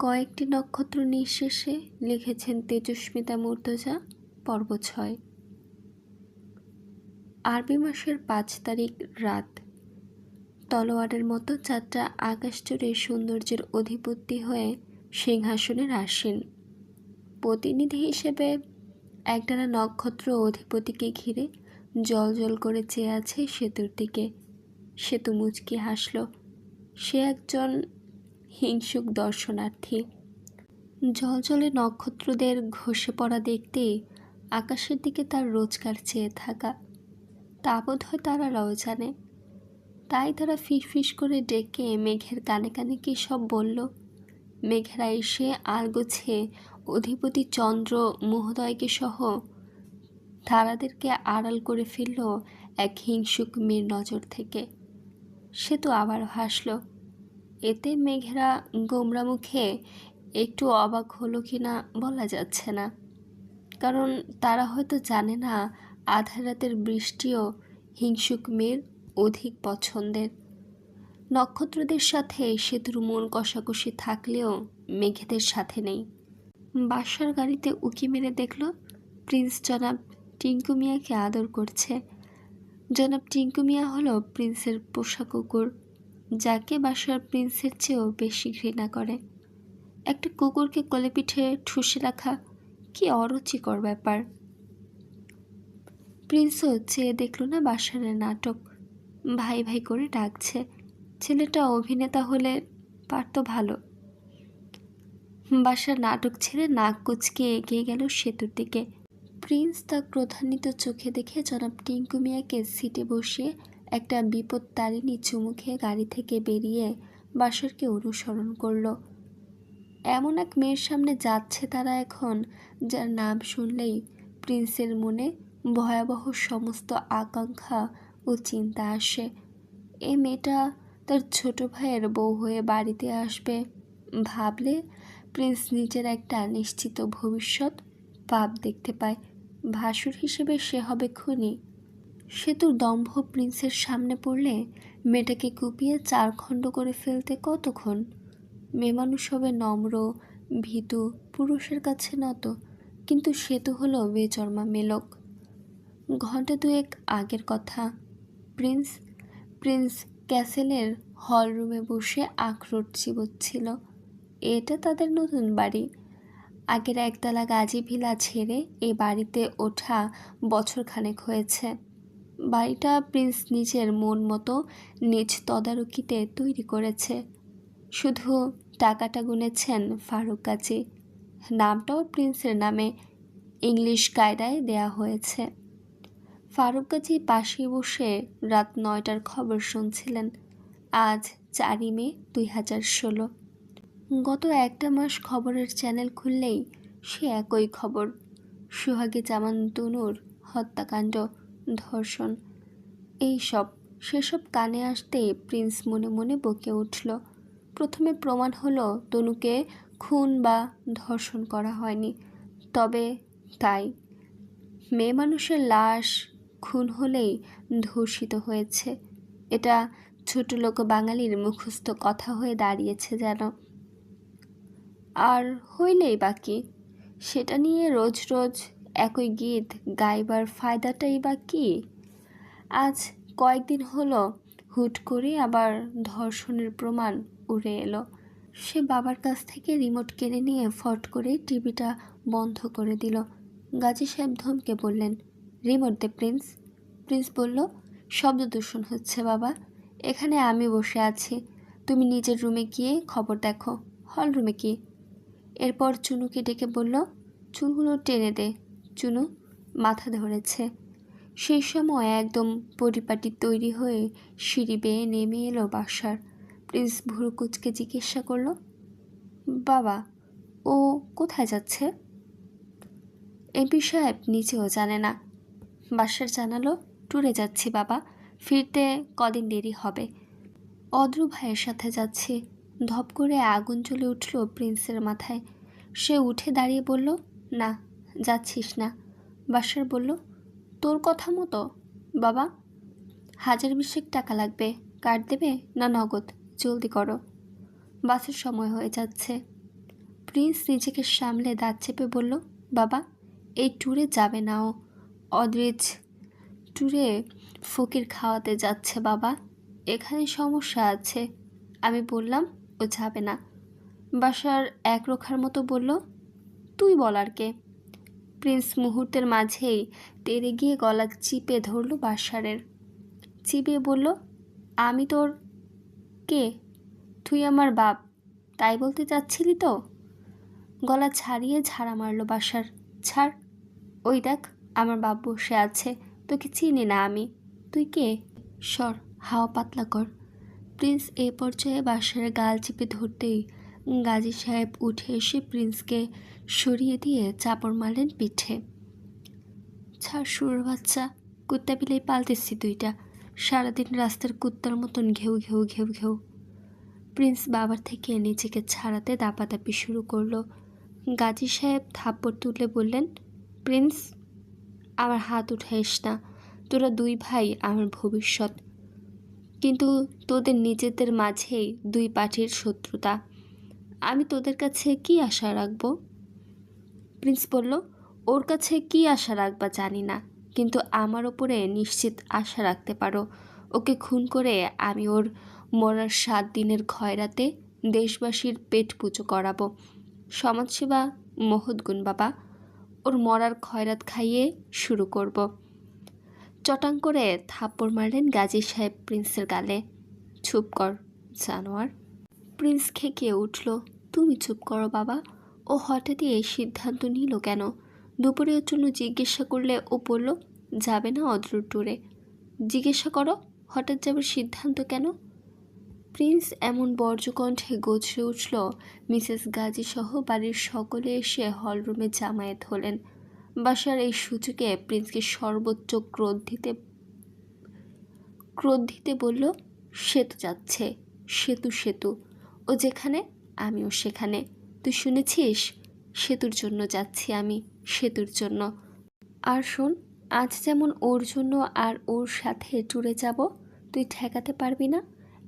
কয়েকটি নক্ষত্র নিঃশেষে লিখেছেন তেজস্মিতা মুর্তজা পর্ব ছয় আরবি মাসের পাঁচ তারিখ রাত। তলোয়ারের মতো চারটা আকাশ জুড়ে সৌন্দর্যের অধিপতি হয়ে সিংহাসনের আসেন। প্রতিনিধি হিসেবে একটানা নক্ষত্র অধিপতিকে ঘিরে জল জল করে চেয়ে আছে সেতুর দিকে। সেতু মুচকি হাসল। সে একজন হিংসুক দর্শনার্থী। জলজলে নক্ষত্রদের ঘষে পড়া দেখতে আকাশের দিকে তার রোজগার চেয়ে থাকা। তা বোধ হয় তারারাও জানে। তাই তারা ফিস করে ডেকে মেঘের কানে কানে কি সব বলল। মেঘেরা এসে আলগোছে অধিপতি চন্দ্র মহোদয়কে সহ তারাদেরকে আড়াল করে ফেলল এক হিংসুক মেয়ের নজর থেকে। সে তো আবার হাসল। এতে মেঘেরা গোমরা মুখে একটু অবাক হলো কি না বলা যাচ্ছে না। কারণ তারা হয়তো জানে না আধা রাতের বৃষ্টিও হিংসুক মেয়ের অধিক পছন্দের। নক্ষত্রদের সাথে সেতুর মন কষাকষি থাকলেও মেঘেদের সাথে নেই। বাসার গাড়িতে উকি মেরে দেখল, প্রিন্স জনাব টিঙ্কু মিয়াকে আদর করছে। জনাব টিঙ্কু মিয়া হলো প্রিন্সের পোষা কুকুর। যাকে বাসার প্রিন্সের চেয়েও বেশি ঘৃণা করে। একটা কুকুরকে কোলে পিঠে ঠুসে রাখা কি অরুচিকর ব্যাপার। প্রিন্সও চেয়ে দেখল না বাসারের নাটক। ভাই ভাই করে ডাকছে। ছেলেটা অভিনেতা হলে পারত ভালো। বাসার নাটক ছেড়ে নাক কুচকে এগিয়ে গেল সেতুর দিকে। প্রিন্স তা ক্রোধান্বিত চোখে দেখে জনাব টিঙ্কু মিয়াকে সিটে বসিয়ে একটা বিপদ তারিণী চুমুখে গাড়ি থেকে বেরিয়ে বাসারকে অনুসরণ করল। এমন এক মেয়ের সামনে যাচ্ছে তারা এখন, যার নাম শুনলেই প্রিন্সের মনে ভয়াবহ সমস্ত আকাঙ্ক্ষা ও চিন্তা আসে। এ মেয়েটা তার ছোট ভাইয়ের বউ হয়ে বাড়িতে আসবে ভাবলে প্রিন্স নিজের একটা নিশ্চিত ভবিষ্যৎ পাপ দেখতে পায়। ভাসুর হিসেবে সে হবে খুনি। সেতুর দম্ভ প্রিন্সের সামনে পড়লে মেয়েটাকে কুপিয়ে চার খণ্ড করে ফেলতে কতক্ষণ? মেয়ে মানুষ হবে নম্র, ভীতু, পুরুষের কাছে নত, কিন্তু সে তো হলো বেচর্মা মেলক। ঘণ্টা দুয়েক আগের কথা। প্রিন্স প্রিন্স ক্যাসেলের হল রুমে বসে আখরোট চিবচ্ছিল। এটা তাদের নতুন বাড়ি। আগের একতলা গাজী ভিলা ছেড়ে এ বাড়িতে ওঠা বছরখানেক হয়েছে। বাড়িটা প্রিন্স নিজের মন মতো নিজ তদারকিতে তৈরি করেছে। শুধু টাকাটা গুনেছেন ফারুক কাজী নামটাও প্রিন্সের নামে ইংলিশ কায়দায় দেয়া হয়েছে। ফারুক গাজী পাশে বসে রাত নয়টার খবর শুনছিলেন, আজ চারই মে দুই হাজার ষোলো। গত একটা মাস খবরের চ্যানেল খুললেই সে একই খবর, সুহাগী জামান তনুর হত্যাকাণ্ড ধর্ষণ। এইসব, সেসব কানে আসতে প্রিন্স মনে মনে বকে উঠল। প্রথমে প্রমাণ হলো তনুকে খুন বা ধর্ষণ করা হয়নি। তবে তাই, মেয়ে মানুষের লাশ খুন হলেই ধর্ষিত হয়েছে। এটা ছোট লোক বাঙালির মুখস্থ কথা হয়ে দাঁড়িয়েছে যেন। আর হইলেই বাকি সেটা নিয়ে রোজ রোজ একই গীত গাইবার ফায়দাটাই বা কী? আজ কয়েকদিন হলো, হুট করে আবার ধর্ষণের প্রমাণ উড়ে এলো। সে বাবার কাছ থেকে রিমোট কেড়ে নিয়ে ফট করে টিভিটা বন্ধ করে দিল। গাজী সাহেব ধমকে বললেন, রিমোট দে প্রিন্স। প্রিন্স বলল, শব্দ দূষণ হচ্ছে বাবা। এখানে আমি বসে আছি। তুমি নিজের রুমে গিয়ে খবর দেখো। হল রুমে কি? এরপর চুনুকে ডেকে বলল, চুলগুলো টেনে দে। চুনু মাথা ধরেছে। সেই সময় একদম পরিপাটি তৈরি হয়ে সিঁড়ি বেয়ে নেমে এলো বাসার। প্রিন্স ভুরু কুচকে জিজ্ঞাসা করল, বাবা, ও কোথায় যাচ্ছে? এমপি সাহেব নিচেও জানে না। বাসার জানালো ট্যুরে যাচ্ছি বাবা, ফিরতে কদিন দেরি হবে। অদ্রু ভাইয়ের সাথে যাচ্ছি। ধপ করে আগুন জ্বলে উঠল প্রিন্সের মাথায়। সে উঠে দাঁড়িয়ে বলল, না যাচ্ছিস না। বাসার বলল, তোর কথা মতো, বাবা। হাজার বিশেক টাকা লাগবে। কার্ড দেবে না নগদ? জলদি করো। বাসের সময় হয়ে যাচ্ছে। প্রিন্স নিজেকে সামলে দাঁত চেপে বলল, বাবা, এই ট্যুরে যাবে না ও। অদ্রিজ, ট্যুরে ফকির খাওয়াতে যাচ্ছে, বাবা। এখানে সমস্যা আছে আমি বললাম, ও যাবে না বাসার এক রোখার মতো বলল, তুই বলার কে। প্রিন্স মুহূর্তের মাঝেই তেরে গিয়ে গলা চিপে ধরল বাসারের চিপিয়ে বলল, আমি তোর কে? তুই আমার বাপ, তাই বলতে চাচ্ছিলি তো? গলা ছাড়িয়ে ঝাড়া মারলো বাসার ছাড়, ওই দেখ, আমার বাপ বসে আছে, তোকে চিনি না আমি। তুই কে? সর, হাওয়া পাতলা কর। প্রিন্স এ পর্যায়ে বাসার গাল চিপে ধরতেই গাজী সাহেব উঠে এসে প্রিন্সকে সরিয়ে দিয়ে চাপড় মারলেন পিঠে। ছাড়, সুর বাচ্চা, কুত্তা বিলেই পালতেছি দুইটা। সারাদিন রাস্তার কুত্তার মতন ঘেউ ঘেউ ঘেউ ঘেউ। প্রিন্স বাবার থেকে নিজেকে ছাড়াতে দাপাদাপি শুরু করল। গাজী সাহেব থাপ্পড় তুলে বললেন, প্রিন্স, আমার হাত উঠাইস না। তোরা দুই ভাই আমার ভবিষ্যৎ। কিন্তু তোদের নিজেদের মাঝেই দুই পার্টির শত্রুতা। আমি তোদের কাছে কি আশা রাখব? প্রিন্স বলল, ওর কাছে কি আশা রাখবা জানি না, কিন্তু আমার ওপরে নিশ্চিত আশা রাখতে পারো। ওকে খুন করে আমি ওর মরার সাত দিনের খয়রাতে দেশবাসীর পেট পুজো করাবো। সমাজসেবা, মহৎ গুণ বাবা, ওর মরার খয়রাত খাইয়ে শুরু করব। চটাং করে থাপ্পড় মারলেন গাজী সাহেব প্রিন্সের গালে। চুপ কর, জানোয়ার। প্রিন্স খেকিয়ে উঠল, তুমি চুপ করো বাবা। ও হঠাৎই এই সিদ্ধান্ত নিল কেন? দুপুরে ওর জন্য জিজ্ঞাসা করলে ও বলল, যাবে না অদ্র ট্যুরে। জিজ্ঞাসা করো, হঠাৎ যাবার সিদ্ধান্ত কেন? প্রিন্স এমন বর্জ্যকণ্ঠে গজরে উঠল, মিসেস গাজী সহ বাড়ির সকলে এসে হলরুমে জামায়াত হলেন। বাসার এই সূচকে প্রিন্সকে সর্বোচ্চ ক্রোধ দিতে বলল সেতু যাচ্ছে, সেতু সেতু। ও যেখানে, আমিও সেখানে। তুই শুনেছিস? সেতুর জন্য যাচ্ছি আমি, সেতুর জন্য। আর শোন, আজ যেমন ওর জন্য আর ওর সাথে ট্যুরে যাব, তুই ঠেকাতে পারবি না?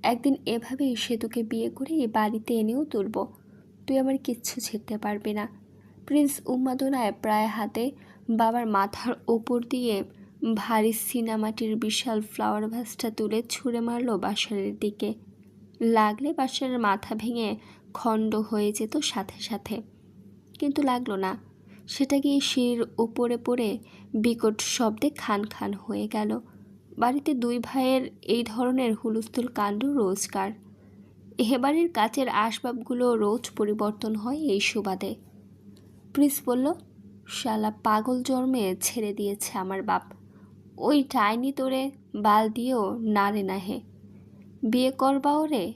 একদিন এভাবেই সেতুকে বিয়ে করে এ বাড়িতে এনেও তুলব। তুই আমার কিচ্ছু ছিঁড়তে পারবি না। প্রিন্স উন্মাদনায় প্রায় হাতে বাবার মাথার ওপর দিয়ে ভারী সিনামাটির বিশাল ফ্লাওয়ার ভাসটা তুলে ছুঁড়ে মারল বাসারের দিকে। লাগলে বাসারের মাথা ভেঙে খণ্ড হয়ে যেত সাথে সাথে। কিন্তু লাগল না। সেটা গিয়ে শির ওপরে পড়ে বিকট শব্দে খান খান হয়ে গেল। বাড়িতে দুই ভাইয়ের এই ধরনের হুলস্থুল কাণ্ড রোজকার। এবারের কাচের আসবাবগুলো রোজ পরিবর্তন হয় এই সুবাদে। প্রিন্স বলল, শালা পাগল জন্মে ছেড়ে দিয়েছে আমার বাপ। ওই টাইনি তোরে বাল দিয়েও নারে নাহে। বিয়ে করবা ওরে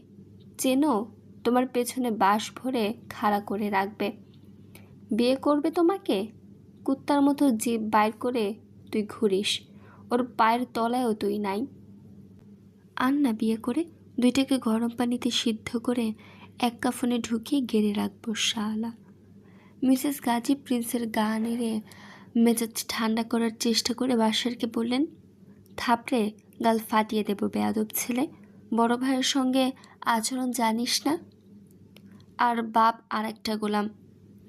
চেনো, তোমার পেছনে বাস ভরে খাড়া করে রাখবে। বিয়ে করবে তোমাকে? কুত্তার মতো জিভ বাইর করে তুই ঘুরিস। ওর পায়ের তলায়ও তুই নাই। আন না বিয়ে করে দুইটাকে গরম পানিতে সিদ্ধ করে এক কাফনে ঢুকিয়ে গেড়ে রাখব, শালা। মিসেস গাজী প্রিন্সের গা নেড়ে মেজাজ ঠান্ডা করার চেষ্টা করে বাসারকে বললেন থাপড়ে গাল ফাটিয়ে দেব বেয়াদব ছেলে। বড় ভাইয়ের সঙ্গে আচরণ জানিস না? আর বাপ আর একটা গোলাম।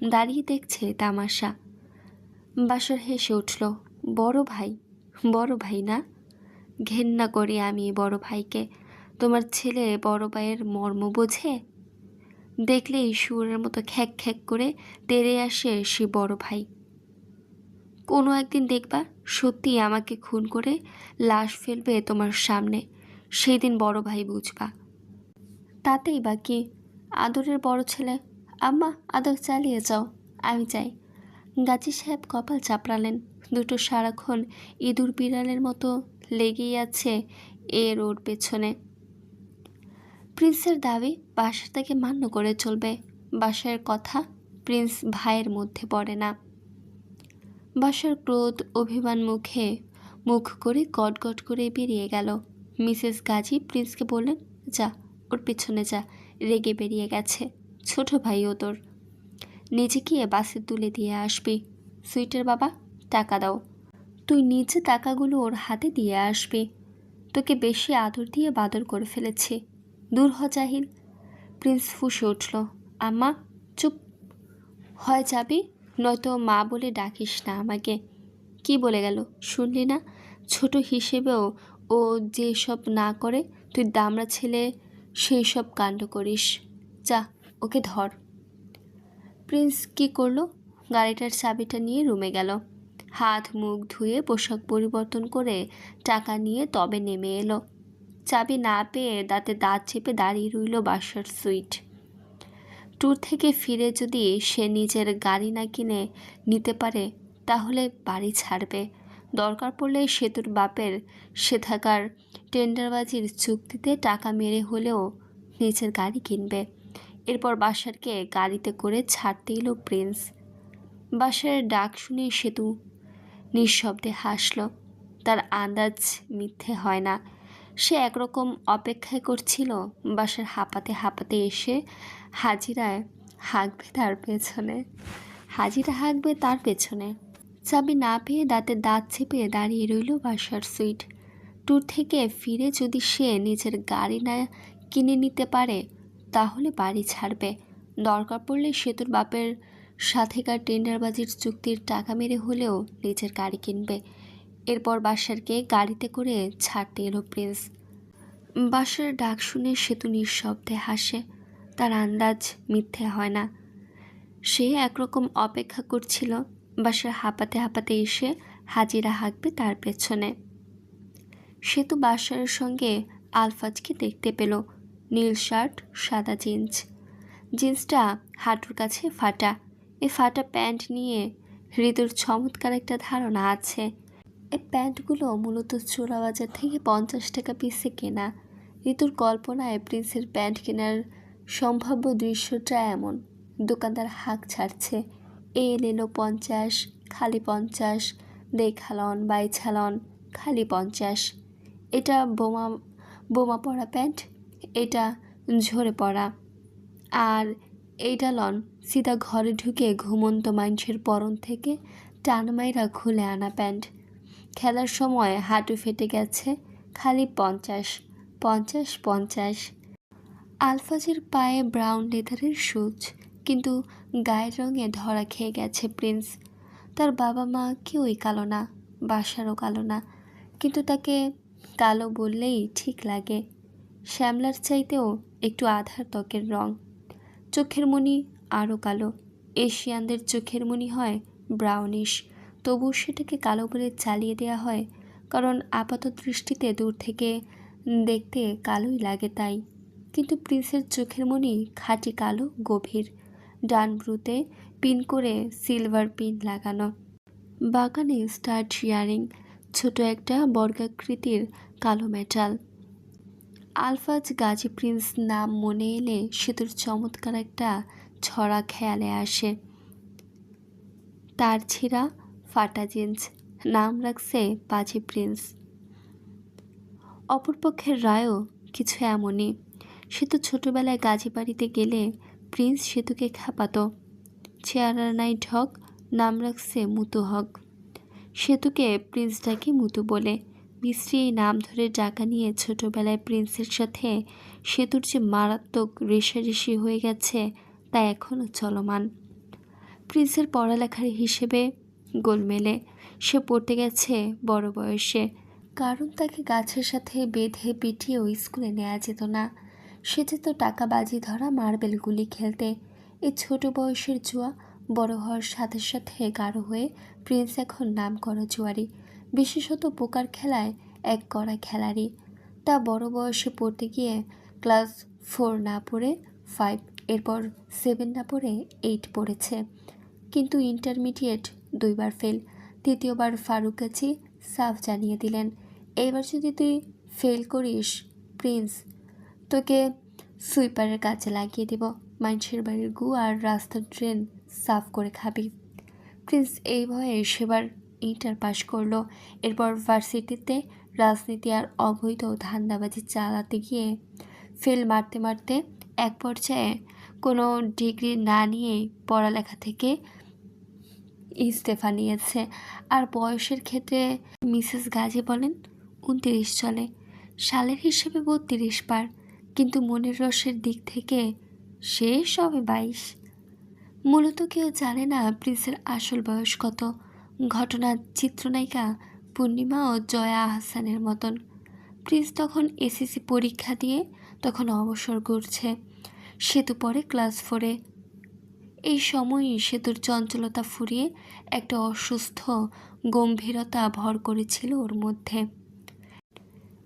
দাঁড়িয়ে দেখছে তামাশা। বাসর হেসে উঠল, বড় ভাই বড় ভাই না? ঘেন্না করি আমি বড় ভাইকে। তোমার ছেলে বড় ভাইয়ের মর্ম বোঝে? দেখলেই সুরের মতো খ্যাক খ্যাক করে তেড়ে আসে সে বড় ভাই। কোনো একদিন দেখবা সত্যি আমাকে খুন করে লাশ ফেলবে তোমার সামনে। সেই দিন বড় ভাই বুঝবা। তাতেই বা কি? আদরের বড় ছেলে। আম্মা, আদর চালিয়ে যাও, আমি চাই গাজী সাহেব কপাল চাপড়ালেন। দুটো সারাক্ষণ ইঁদুর বিড়ালের মতো লেগেই আছে এর ওর পেছনে। প্রিন্সের দাবি বাসা তাকে মান্য করে চলবে। বাসার কথা প্রিন্স ভাইয়ের মধ্যে পড়ে না। বাসার ক্রোধ, অভিমান মুখে মুখ করে গট করে বেরিয়ে গেল। মিসেস গাজী প্রিন্সকে বললেন, যা, ওর পেছনে যা, রেগে বেরিয়ে গেছে, ছোট ভাই ও তোর। নিজে গিয়ে বাসে তুলে দিয়ে আসবি। সুইটের বাবা, টাকা দাও। তুই নিজে টাকাগুলো ওর হাতে দিয়ে আসবি। তোকে বেশি আদর দিয়ে বাদর করে ফেলেছি। দূর হ, জাহিল। প্রিন্স ফুসে উঠল, আম্মা, চুপ। হয় যাবি, নয়তো মা বলে ডাকিস না আমাকে। কি বলে গেল? শুনলি না? ছোট হিসেবেও ও যে সব না করে, তুই দামড়া ছেলে, সেই সব কাণ্ড করিস। যা, ওকে ধর। প্রিন্স কি করল? গাড়িটার চাবিটা নিয়ে রুমে গেল। হাত, মুখ ধুয়ে পোশাক পরিবর্তন করে টাকা নিয়ে তবে নেমে এলো। চাবি না পেয়ে দাঁতে দাঁত চেপে দাঁড়িয়ে রইল বাসার সুইট। ট্যুর থেকে ফিরে যদি সে নিজের গাড়ি না কিনে নিতে পারে, তাহলে বাড়ি ছাড়বে। দরকার পড়লে সেতুর বাপের সে থাকার টেন্ডারবাজির চুক্তিতে টাকা মেরে হলেও নিজের গাড়ি কিনবে। এরপর বাসারকে গাড়িতে করে ছাড়তে এলো প্রিন্স। বাসার ডাক শুনে সেতু নিঃশব্দে হাসল। তার আন্দাজ মিথ্যে হয় না। সে একরকম অপেক্ষায় করছিল, বাসার হাঁপাতে হাঁপাতে এসে হাজিরায় হাঁকবে তার পেছনে। হাজিরা হাঁকবে তার পেছনে। চাবি না পেয়ে দাঁতে দাঁত চেপে দাঁড়িয়ে রইল বাসার সুইট ট্যুর থেকে ফিরে যদি সে নিজের গাড়ি না কিনে নিতে পারে, তাহলে বাড়ি ছাড়বে। দরকার পড়লে সেতুর বাপের সাথেকার টেন্ডারবাজির চুক্তির টাকা মেরে হলেও নিজের গাড়ি কিনবে। এরপর বাসারকে গাড়িতে করে ছাড়তে এলো প্রিন্স। বাসার ডাক শুনে সেতু নিঃশব্দে হাসে। তার আন্দাজ মিথ্যে হয় না। সে একরকম অপেক্ষা করছিল। বাসার হাঁপাতে হাঁপাতে এসে হাজিরা হাঁকবে তার পেছনে। সেতু বাসারের সঙ্গে আলফাজকে দেখতে পেল। নীল শার্ট, সাদা জিন্স। জিন্সটা হাঁটুর কাছে ফাটা। এ ফাটা প্যান্ট নিয়ে হৃদুর চমৎকার একটা ধারণা আছে। এই প্যান্টগুলো মূলত চোরা বাজার থেকে পঞ্চাশ টাকা পিসে কেনা। ঋতুর কল্পনায় প্রিন্সের প্যান্ট কেনার সম্ভাব্য দৃশ্যটা এমন। দোকানদার হাঁক ছাড়ছে। এ এলো পঞ্চাশ, খালি পঞ্চাশ দেখালন বাইছালন খালি পঞ্চাশ। এটা বোমা বোমা পড়া প্যান্ট, এটা ঝরে পড়া। আর এইটা লন, সিধা ঘরে ঢুকে ঘুমন্ত মানুষের পরন থেকে টানমাইরা খুলে আনা প্যান্ট। খেলার সময় হাঁটু ফেটে গেছে, খালি পঞ্চাশ পঞ্চাশ পঞ্চাশ। আলফাজের পায়ে ব্রাউন লেদারের সুচ। গায়ের রঙে ধরা খেয়ে গেছে প্রিন্স। তার বাবা মা কেউই কালো না, বাসারও কালো না। কিন্তু তাকে কালো বললেই ঠিক লাগে। শ্যামলার চাইতেও একটু আধার ত্বকের রং। চোখের মনি আরও কালো। এশিয়ানদের চোখের মনি হয় ব্রাউনিশ। তবু সেটাকে কালো বলে চালিয়ে দেওয়া হয়, কারণ আপাত দৃষ্টিতে দূর থেকে দেখতে কালোই লাগে তাই। কিন্তু প্রিন্সের চোখের মনি খাঁটি কালো, গভীর। ডান ব্রুতে পিন করে সিলভার পিন লাগানো। বাগানে স্টার ইয়ারিং ছোট একটা বর্গাকৃতির কালো মেটাল। আলফাজ গাজী প্রিন্স নাম মনে এলে সেতুর চমৎকার একটা ছড়া খেয়ালে আসে। তার ছিঁড়া ফাটা জিন্স, নাম রাখছে পাজি প্রিন্স। অপরপক্ষের রায়ও কিছু এমনই। সেতু ছোটোবেলায় গাজী বাড়িতে গেলে প্রিন্স সেতুকে খেপাতো। চেয়ারার নাই ঢক নাম রাখছে মুতু হক। সেতুকে প্রিন্স ডাকে মুতু বলে। মিস্ত্রি এই নাম ধরে ডাকা নিয়ে ছোটোবেলায় প্রিন্সের সাথে সেতুর যে মারাত্মক রেশারেশি হয়ে গেছে, তা এখনও চলমান। প্রিন্সের পড়ালেখার হিসেবে গোলমেলে সে পড়তে গেছে বড় বয়সে। কারণ তাকে গাছের সাথে বেঁধে পিটিয়েও স্কুলে নেওয়া যেত না। সে যে তো টাকা বাজি ধরা মার্বেলগুলি খেলতে। এই ছোট বয়সের জুয়া বড় হওয়ার সাথে সাথে গাঢ় হয়ে প্রিন্স এখন নাম করো জুয়ারি, বিশেষত পোকার খেলায় এক কড়া খেলারি। তা বড় বয়সে পড়তে গিয়ে ক্লাস ফোর না পড়ে, ফাইভ, এরপর সেভেন না পড়ে, এইট পড়েছে। কিন্তু ইন্টারমিডিয়েট দুইবার ফেল, তৃতীয়বার ফারুক কাছে সাফ জানিয়ে দিলেন এবার যদি তুই ফেল করিস, প্রিন্স তোকে সুইপারের কাছে লাগিয়ে দেব। মানুষের বাড়ির গু আর রাস্তার ট্রেন সাফ করে খাবি। প্রিন্স এই ভয়ে সেবার ইন্টার পাশ করল। এরপর ভার্সিটিতে রাজনীতি আর অবৈধ ধান্দাবাজি চালাতে গিয়ে ফেল মারতে মারতে এক পর্যায়ে কোনো ডিগ্রি না নিয়েই পড়ালেখা থেকে ইস্তফা নিয়েছে। আর বয়সের ক্ষেত্রে মিসেস গাজী বলেন, উনতিরিশ চলে। সালের হিসেবে বত্রিশ পার। কিন্তু মনের রসের দিক থেকে শেষ হবে বাইশ। মূলত কেউ জানে না প্রিন্সের আসল বয়স কত। ঘটনার চিত্রনায়িকা পূর্ণিমা ও জয়া আহসানের মতন। প্রিন্স তখন এসএসসি পরীক্ষা দিয়ে তখন অবসর করছে সেতু পরে ক্লাস ফোরে এই সময়ই সেতুর চঞ্চলতা ফুরিয়ে একটা অসুস্থ গম্ভীরতা ভর করেছিল ওর মধ্যে।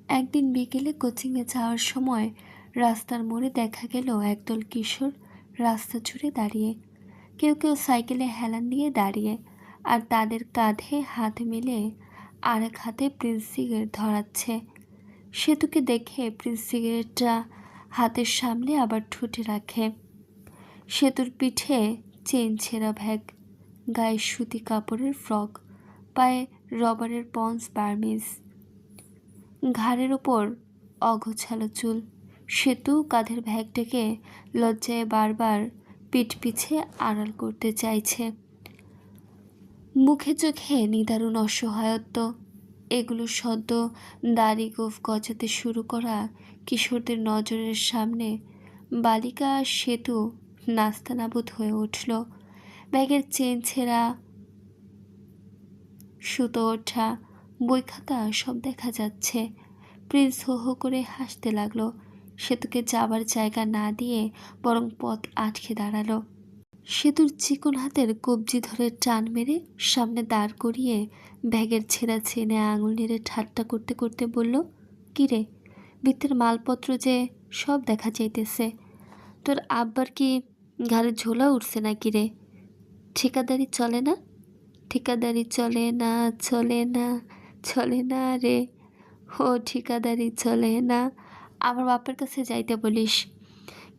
একদিন বিকেলে কোচিংয়ে যাওয়ার সময় রাস্তার মোড়ে দেখা গেল একদল কিশোর রাস্তা জুড়ে দাঁড়িয়ে। কেউ কেউ সাইকেলে হেলান দিয়ে দাঁড়িয়ে আর তাদের কাঁধে হাত মেলে আরেক হাতে প্রিন্স সিগারেট ধরাচ্ছে। সেতুকে দেখে প্রিন্স সিগারেটটা হাতের সামনে আবার ঠুটে রাখে। সেতুর পিঠে চেন ছেঁড়া ভ্যাগ গায়ে সুতি কাপড়ের ফ্রক, পায়ে রবারের পন্স বার্মিজ। ঘাড়ের ওপর অগোছালো চুল। সেতু কাঁধের ভ্যাগটাকে লজ্জায় বারবার পিঠ পিছে আড়াল করতে চাইছে। মুখে চোখে নিদারুণ অসহায়ত্ব। এগুলো সদ্য দাড়ি গোফ গজাতে শুরু করা কিশোরদের নজরের সামনে বালিকা সেতু নাস্তানাবুদ হয়ে উঠল। ব্যাগের চেন ছেঁড়া, সুতো ওঠা বই খাতা সব দেখা যাচ্ছে। প্রিন্স হো হো করে হাসতে লাগল। সেতুকে যাবার জায়গা না দিয়ে বরং পথ আটকে দাঁড়াল। সেতুর চিকন হাতের কবজি ধরে টান মেরে সামনে দাঁড় করিয়ে ব্যাগের ছেঁড়া চেনে আঙুল নেড়ে ঠাট্টা করতে করতে বলল কিরে বৃত্তের মালপত্র যে সব দেখা যাইতেছে। তোর আব্বার কি ঘাড়ে ঝোলা উঠছে না কিরে ঠিকাদারি চলে না? ঠিকাদারি চলে না চলে না চলে না রে। ও ঠিকাদারি চলে না। আমার বাপের কাছে যাইতে বলিস।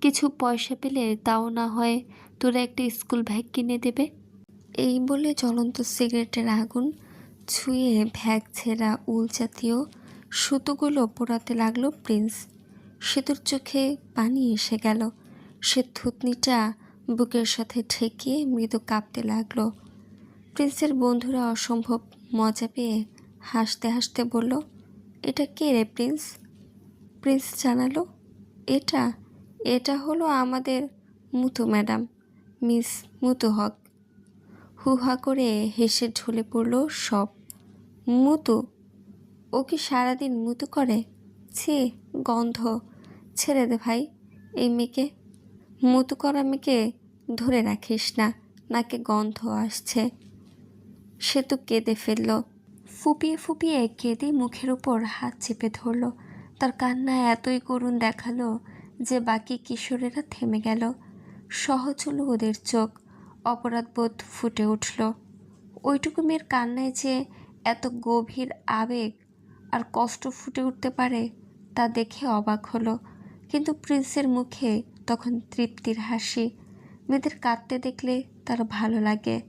কিছু পয়সা পেলে তাও না হয় তোরা একটা স্কুল ব্যাগ কিনে দেবে। এই বলে জ্বলন্ত সিগারেটের আগুন ছুঁয়ে ভ্যাগ ছেঁড়া উল জাতীয় সুতোগুলো পোড়াতে লাগল প্রিন্স। সেতুর চোখে পানি এসে গেল। সে থুতনিটা বুকের সাথে ঠেকিয়ে মৃদু কাঁপতে লাগল। প্রিন্সের বন্ধুরা অসম্ভব মজা পেয়ে হাসতে হাসতে বলল, এটা কে রে প্রিন্স? প্রিন্স জানালো, এটা এটা হলো আমাদের মুতু, ম্যাডাম। মিস মুতু হক। হুহা করে হেসে ঢলে পড়ল সব। মুতু? ও কি সারাদিন মুতু করে? ছি, গন্ধ। ছেড়ে দে ভাই, এই মেয়েকে। মুতু করা মেয়েকে ধরে রাখিস না, নাকে গন্ধ আসছে। সে তো কেঁদে ফেলল। ফুপিয়ে ফুপিয়ে কেঁদে মুখের উপর হাত চেপে ধরল। তার কান্না এতই করুণ দেখাল যে বাকি কিশোরেরা থেমে গেল। সহজ ওদের চোখ অপরাধবোধ ফুটে উঠল। ওইটুকু মেয়ের কান্নায় যে এত গভীর আবেগ আর কষ্ট ফুটে উঠতে পারে তা দেখে অবাক হলো। কিন্তু প্রিন্সের মুখে তখন তৃপ্তির হাসি। মেয়েদের কাঁদতে দেখলে তার ভালো লাগে।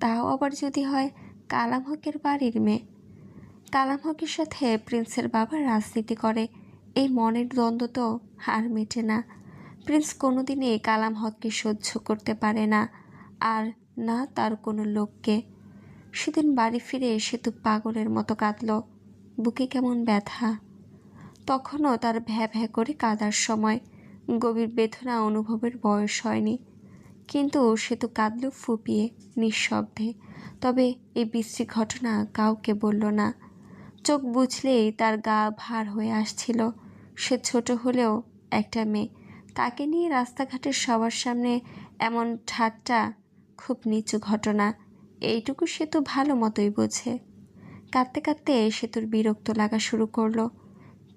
তাও আবার যদি হয় কালাম হকের বাড়ির মেয়ে। কালাম হকের সাথে প্রিন্সের বাবা রাজনীতি করে। এই মনের দ্বন্দ্ব তো আর মেটে না। প্রিন্স কোনোদিনই কালাম হককে সহ্য করতে পারে না, আর না তার কোনো লোককে। সেদিন বাড়ি ফিরে সে তো পাগলের মতো কাঁদল, বুকে কেমন ব্যথা। তখনও তার ভ্যা ভ্যা করে কাঁদার সময় গভীর বেদনা অনুভবের বয়স হয়নি, কিন্তু সে তো কাঁদল ফুপিয়ে নিঃশব্দে। তবে এই বিশ্রী ঘটনা কাউকে বলল না। চোখ বুঝলেই তার গা ভার হয়ে আসছিল। সে ছোট হলেও একটা মেয়ে। তাকে নিয়ে রাস্তাঘাটের সবার সামনে এমন ঠাট্টা খুব নিচু ঘটনা। এইটুকু সে তো ভালো মতোই বোঝে। কাঁদতে কাঁদতে সেতুর বিরক্ত লাগা শুরু করল।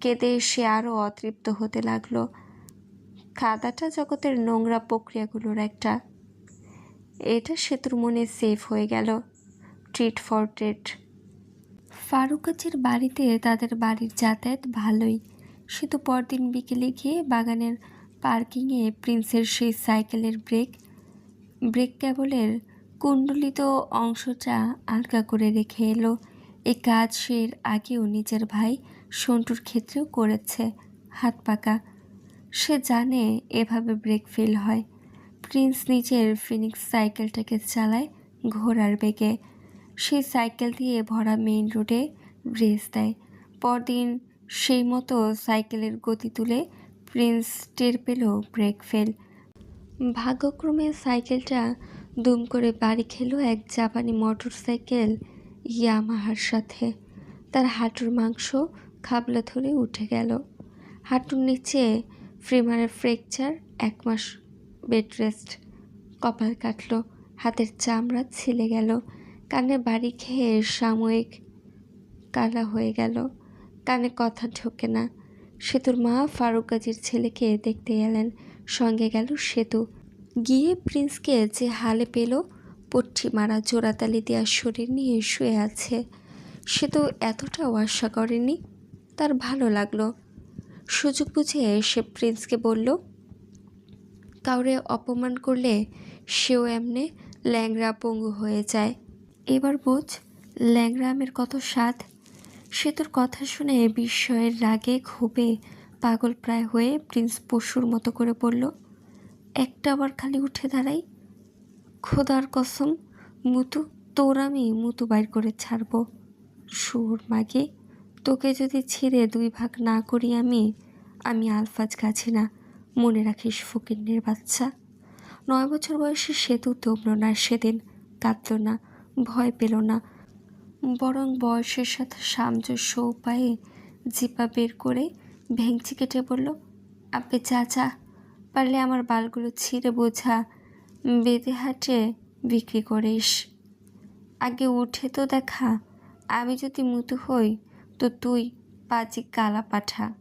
কেঁদে সে আরও অতৃপ্ত হতে লাগল। কাদাটা জগতের নোংরা প্রক্রিয়াগুলোর একটা। এটা সেতুর মনে সেফ হয়ে গেল। ট্রিট ফর ট্রিট ফারুকাচের বাড়িতে তাদের বাড়ির যাতায়াত ভালোই। সে তো পরদিন বিকেলে গিয়ে বাগানের পার্কিংয়ে প্রিন্সের সেই সাইকেলের ব্রেক ব্রেক কেবলের কুণ্ডলিত অংশটা আলগা করে রেখে এলো। এ কাজ সে আগেও নিজের ভাই সন্টুর ক্ষেত্রেও করেছে, হাত পাকা। সে জানে এভাবে ব্রেক ফেল হয়। প্রিন্স নিজের ফিনিক্স সাইকেলটাকে চালায় ঘোড়ার বেগে। সেই সাইকেল দিয়ে ভরা মেইন রোডে রেস দেয়। পরদিন সেই মতো সাইকেলের গতি তুলে প্রিন্স টের পেল ব্রেক ফেল। ভাগ্যক্রমে সাইকেলটা দুম করে বাড়ি খেলো এক জাপানি মোটর সাইকেল ইয়ামাহার সাথে। তার হাঁটুর মাংস খাবলা ধরে উঠে গেল। হাঁটুর নিচে ফ্রিমারের ফ্র্যাকচার, এক মাস বেড রেস্ট, কপাল কাটলো, হাতের চামড়া ছিলে গেল। কানে বাড়ি খেয়ে সাময়িক কালা হয়ে গেল। কানে কথা ঢোকে না। সেতুর মা ফারুক গাজীর ছেলেকে দেখতে গেলেন সঙ্গে গেল সেতু। গিয়ে প্রিন্সকে যে হালে পেল, পট্টি মারা জোড়াতালি দেওয়ার শরীর নিয়ে শুয়ে আছে। সে তো এতটাও আশা করেনি, তার ভালো লাগল। সুযোগ বুঝে সে প্রিন্সকে বলল, কাউরে অপমান করলে সেও এমনে ল্যাংরা পঙ্গু হয়ে যায়। এবার বোঝ ল্যাংড়া আমের কত স্বাদ? সে তোর কথা শুনে বিস্ময়ের রাগে ক্ষোভে পাগল প্রায় হয়ে প্রিন্স পশুর মতো করে বলল, একটা আবার খালি উঠে দাঁড়াই? খোদার কসম, মুতু, তোর আমি মুতু বাইর করে ছাড়বো। সুর মাগে, তোকে যদি ছিঁড়ে দুই ভাগ না করি আমি আমি আলফাজ গাছি না, মনে রাখিস ফকিন্নের বাচ্চা। নয় বছর বয়সে সেতু দমল না সেদিন কাঁদল না ভয় পেল না। বরং বয়সের সাথে সামঞ্জস্য উপায়ে জিপা বের করে ভেংচি কেটে বলল, আপনি চাচা পারলে আমার বালগুলো ছিঁড়ে বোঝা। বেঁধে হাটে বিক্রি করিস। আগে উঠে তো দেখা। আমি যদি মুতু হই, তো তুই পাজি কালা পাঠা।